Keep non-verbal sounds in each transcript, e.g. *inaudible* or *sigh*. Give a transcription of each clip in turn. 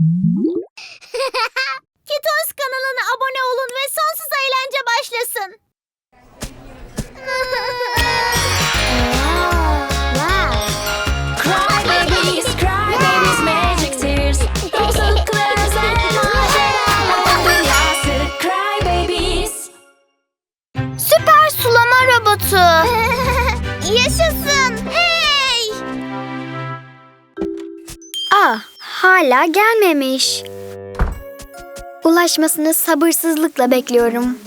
*laughs* Kitos kanalına abone olun ve sonsuz eğlence başlasın. Süper sulama robotu. *laughs* Yaşasın. Hey! Ah, hala gelmemiş. Ulaşmasını sabırsızlıkla bekliyorum.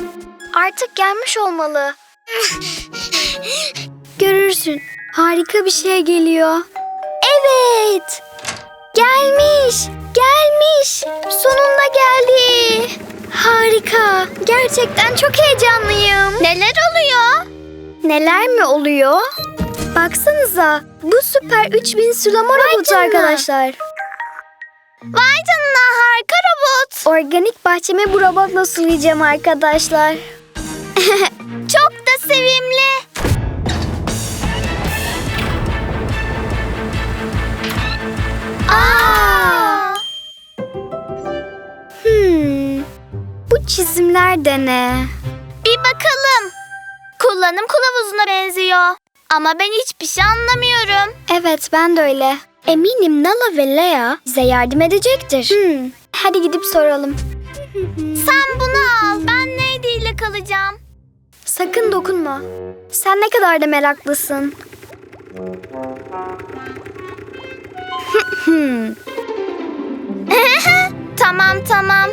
Artık gelmiş olmalı. *laughs* Görürsün. Harika bir şey geliyor. Evet. Gelmiş. Gelmiş. Sonunda geldi. Harika. Gerçekten çok heyecanlıyım. Neler oluyor? Neler mi oluyor? Baksanıza. Bu süper 3000 sulama robotu arkadaşlar. Vay canına harika robot. Organik bahçemi bu robotla sulayacağım arkadaşlar. *laughs* Çok da sevimli. Aa! Hmm. Bu çizimler de ne? Bir bakalım. Kullanım kılavuzuna benziyor. Ama ben hiçbir şey anlamıyorum. Evet ben de öyle. Eminim Nala ve Lea bize yardım edecektir. Hmm. Hadi gidip soralım. *laughs* Sen bunu al. Ben neydi ile kalacağım. Sakın dokunma. Sen ne kadar da meraklısın. *laughs* *laughs* Tamam tamam.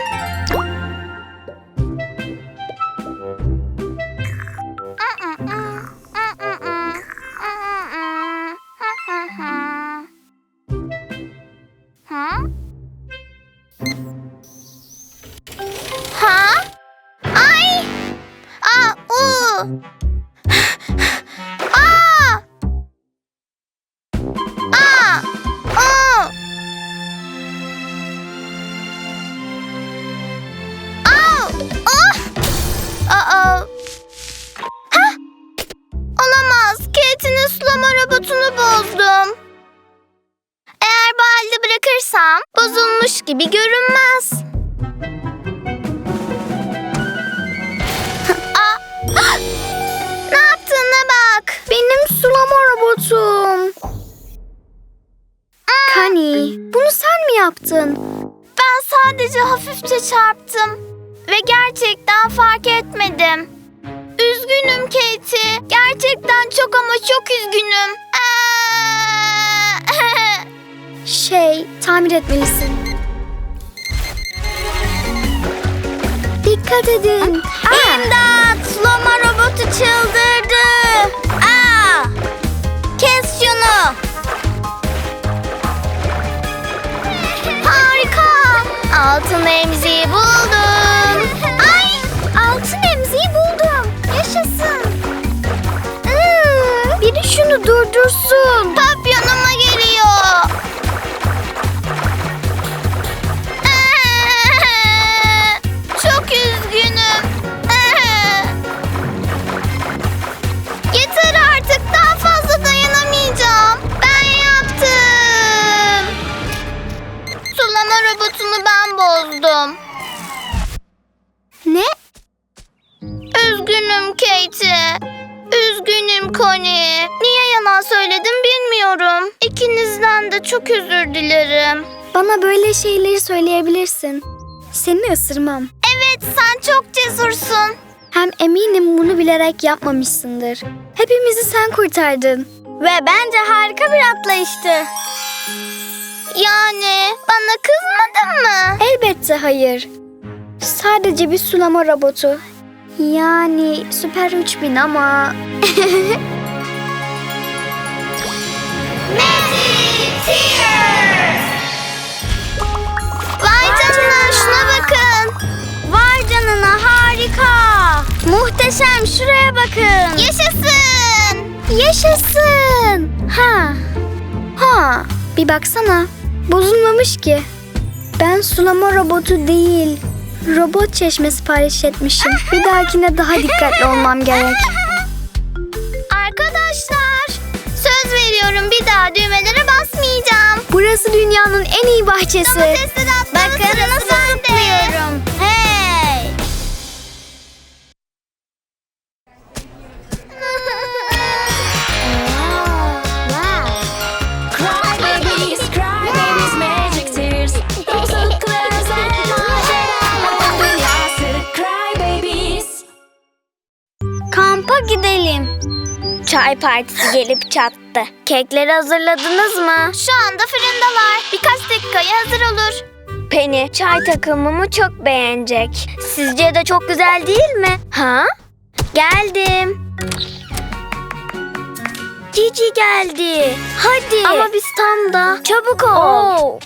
Gibi görünmez. Ah! Ne yaptığına bak. Benim sulama robotum. Kani, bunu sen mi yaptın? Ben sadece hafifçe çarptım. Ve gerçekten fark etmedim. Üzgünüm Katie. Gerçekten çok ama çok üzgünüm. *laughs* Şey, tamir etmelisin. Dikkat edin. Aa, İmdat! Sulama robotu çıldırdı. Aa! Kes şunu. Harika! Altın emziği buldum. Ay! altın emziği buldum. Yaşasın. Iı, biri şunu durdursun. Robotunu ben bozdum. Ne? Üzgünüm Katie. Üzgünüm Connie. Niye yalan söyledim bilmiyorum. İkinizden de çok özür dilerim. Bana böyle şeyleri söyleyebilirsin. Seni ısırmam. Evet sen çok cesursun. Hem eminim bunu bilerek yapmamışsındır. Hepimizi sen kurtardın. Ve bence harika bir atlayıştı. Yani bana kızmadın mı? Elbette hayır. Sadece bir sulama robotu. Yani süper 3000 ama... *laughs* Vay canına şuna bakın. Vay canına harika. Muhteşem şuraya bakın. Yaşasın. Yaşasın! Ha! Ha! Bir baksana. Bozulmamış ki. Ben sulama robotu değil, robot çeşme sipariş etmişim. Bir dahakine daha dikkatli olmam gerek. Arkadaşlar söz veriyorum. Bir daha düğmelere basmayacağım. Burası dünyanın en iyi bahçesi. Domatesleri atlama Bakın sırası nasıl bende. zıplıyorum. Çay partisi gelip çattı. Kekleri hazırladınız mı? Şu anda fırındalar. Birkaç dakikaya hazır olur. Penny çay takımımı çok beğenecek. Sizce de çok güzel değil mi? Ha? Geldim. Cici geldi. Hadi. Ama biz tam da. Çabuk ol.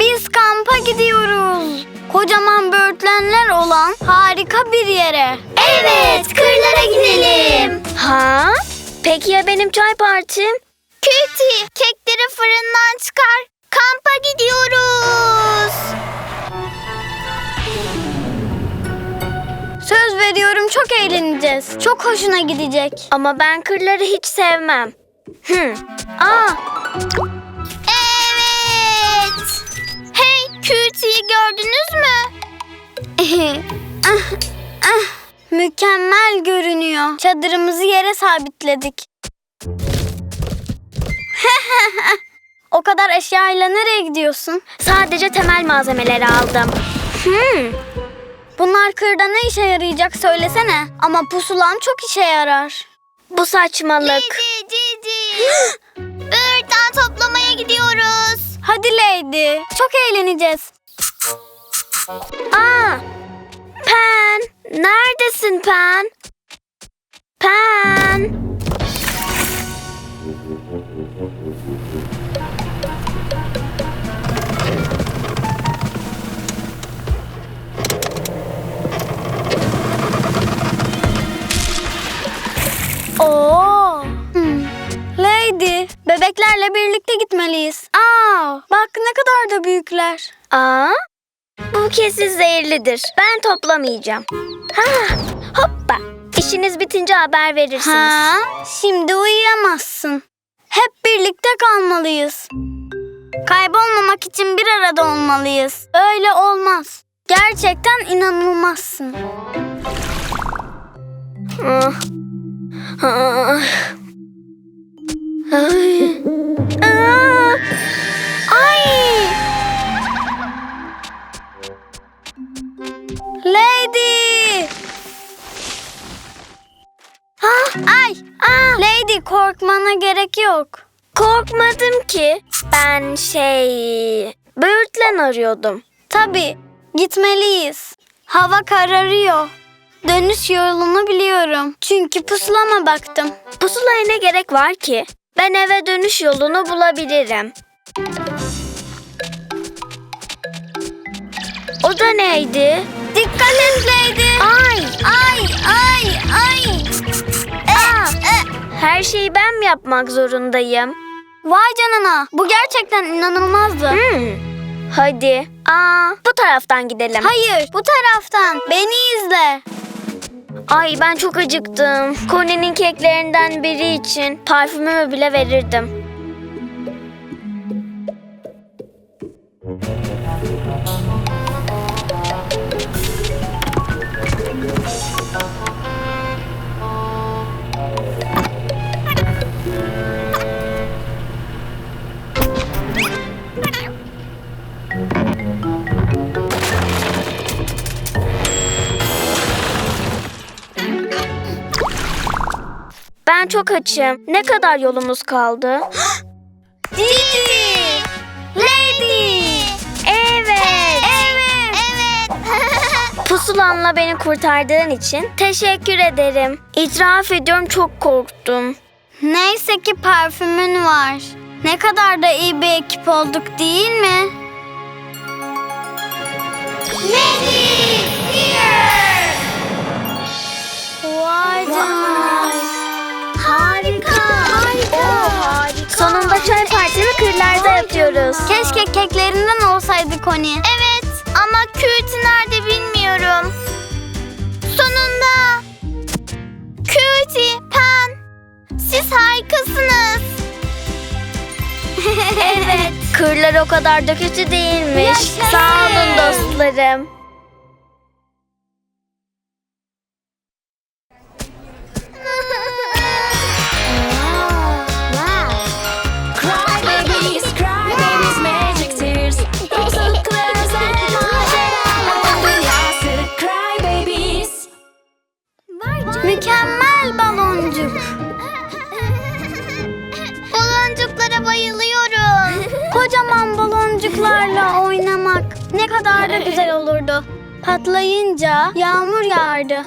Biz kampa gidiyoruz. Kocaman böğürtlenler olan harika bir yere. Evet, kırlara gidelim. Ha? Peki ya benim çay partim? Küti, kekleri fırından çıkar. Kampa gidiyoruz. Söz veriyorum çok eğleneceğiz. Çok hoşuna gidecek. Ama ben kırları hiç sevmem. Hı. Aa, Evet. Hey, Küti'yi gördünüz mü? *laughs* ah, ah, mükemmel görünüyor. Çadırımızı yere sabitledik. *laughs* o kadar eşyayla nereye gidiyorsun? Sadece temel malzemeleri aldım. Hmm. Bunlar kırda ne işe yarayacak söylesene. Ama pusulam çok işe yarar. Bu saçmalık. Cici, Cici. *gasps* Böğürtlen toplamaya gidiyoruz. Hadi Lady. Çok eğleneceğiz. Aa! Pen! Neredesin Pen? Pen! Oo. Hmm. Lady, bebeklerle birlikte gitmeliyiz. Aa, bak ne kadar da büyükler. Aa, bu kesin zehirlidir. Ben toplamayacağım. Ha, hoppa. İşiniz bitince haber verirsiniz. Ha, şimdi uyuyamazsın. Hep birlikte kalmalıyız. Kaybolmamak için bir arada olmalıyız. Öyle olmaz. Gerçekten inanılmazsın. Ah. Ah. Ay. Aa! Ay! Aa! Lady korkmana gerek yok. Korkmadım ki. Ben şey... Böğürtlen arıyordum. Tabii. Gitmeliyiz. Hava kararıyor. Dönüş yolunu biliyorum. Çünkü pusulama baktım. Pusulaya ne gerek var ki? Ben eve dönüş yolunu bulabilirim. O da neydi? Dikkat et Lady. Ay, ay, ay, ay. Aa, her şeyi ben mi yapmak zorundayım? Vay canına. Bu gerçekten inanılmazdı. Hadi. Aa, bu taraftan gidelim. Hayır, bu taraftan. Beni izle. Ay ben çok acıktım. Kone'nin keklerinden biri için parfümümü bile verirdim. Çok açım. Ne kadar yolumuz kaldı? *gasps* Cici. Lady. Evet. Evet. Evet. *laughs* Pusulanla beni kurtardığın için teşekkür ederim. İtiraf ediyorum çok korktum. Neyse ki parfümün var. Ne kadar da iyi bir ekip olduk değil mi? Lady. Here. Vay canına. Harika. Sonunda çay partimi kırlarda yapıyoruz. Keşke keklerinden olsaydı Connie. Evet ama Küti nerede bilmiyorum. Sonunda. Küti, Pen. Siz harikasınız. *laughs* evet. Kırlar o kadar da kötü değilmiş. Yaşasın. Sağ olun dostlarım. Da güzel olurdu. Patlayınca yağmur yağardı.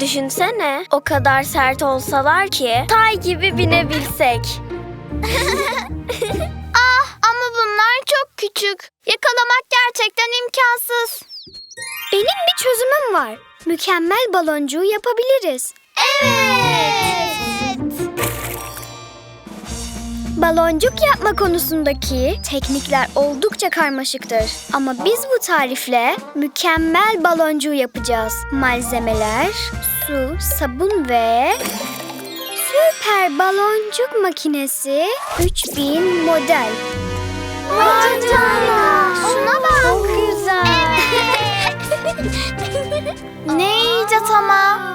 Düşünsene o kadar sert olsalar ki tay gibi binebilsek. *laughs* ah ama bunlar çok küçük. Yakalamak gerçekten imkansız. Benim bir çözümüm var. Mükemmel baloncuğu yapabiliriz. Evet. Baloncuk yapma konusundaki teknikler oldukça karmaşıktır. Ama biz bu tarifle mükemmel baloncuğu yapacağız. Malzemeler, su, sabun ve süper baloncuk makinesi 3000 model. Vay canına. Şuna bak. Çok güzel. ne icat ama.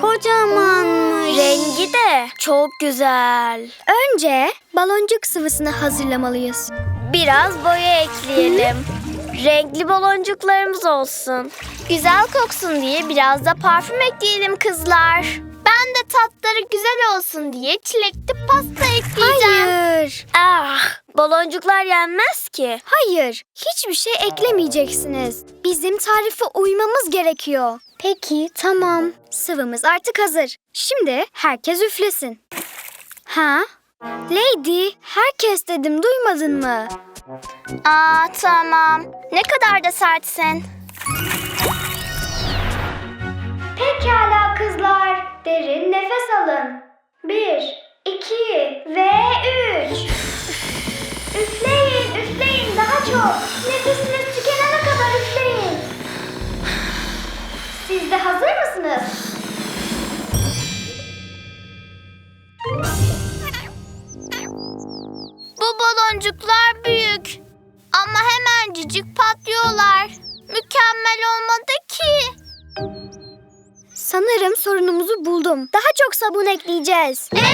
Kocamanmış. Rengi de çok güzel. Önce baloncuk sıvısını hazırlamalıyız. Biraz boya ekleyelim. Renkli baloncuklarımız olsun. Güzel koksun diye biraz da parfüm ekleyelim kızlar. Ben de tatları güzel olsun diye çilekli pasta ekleyeceğim. Hayır. Ah, baloncuklar yenmez ki. Hayır, hiçbir şey eklemeyeceksiniz. Bizim tarife uymamız gerekiyor. Peki, tamam. Sıvımız artık hazır. Şimdi herkes üflesin. Ha? Lady, herkes dedim duymadın mı? Aa tamam. Ne kadar da sertsin. Pekala kızlar. Derin nefes alın. Bir, iki ve üç. Üfleyin, üfleyin daha çok. Nefesiniz Siz de hazır mısınız? Bu baloncuklar büyük. Ama hemencik patlıyorlar. Mükemmel olmadı ki. Sanırım sorunumuzu buldum. Daha çok sabun ekleyeceğiz. Evet.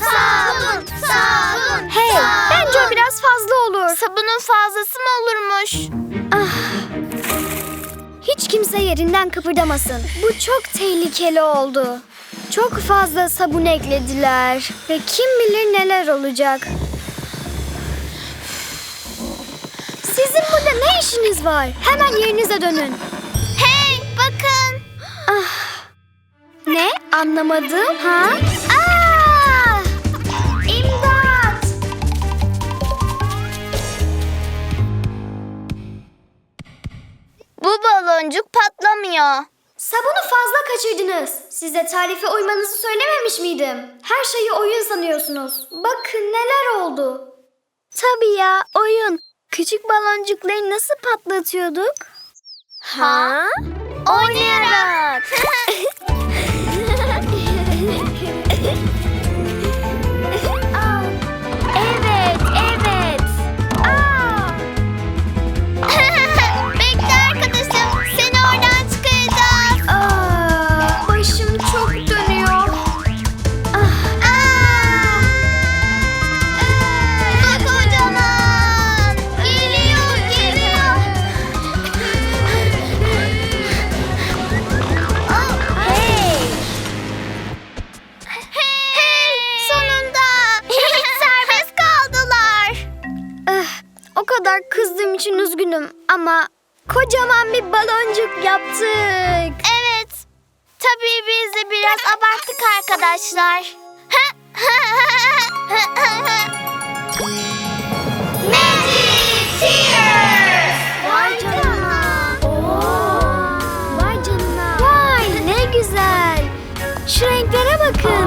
Sabun, sabun, Hey, sabun. bence o biraz fazla olur. Sabunun fazlası mı olurmuş? Hiç kimse yerinden kıpırdamasın. Bu çok tehlikeli oldu. Çok fazla sabun eklediler ve kim bilir neler olacak. Sizin burada ne işiniz var? Hemen yerinize dönün. Hey bakın. Ne? Anlamadım. Ha? Baloncuk patlamıyor. Sabunu fazla kaçırdınız. Size tarife uymanızı söylememiş miydim? Her şeyi oyun sanıyorsunuz. Bakın neler oldu. Tabii ya oyun. Küçük baloncukları nasıl patlatıyorduk? Ha? Oynayarak. *laughs* yaptık. Evet. Tabii biz de biraz abarttık arkadaşlar. *laughs* Magic Tears! Vay canına. Vay canına. Vay ne güzel. Şu renklere bakın.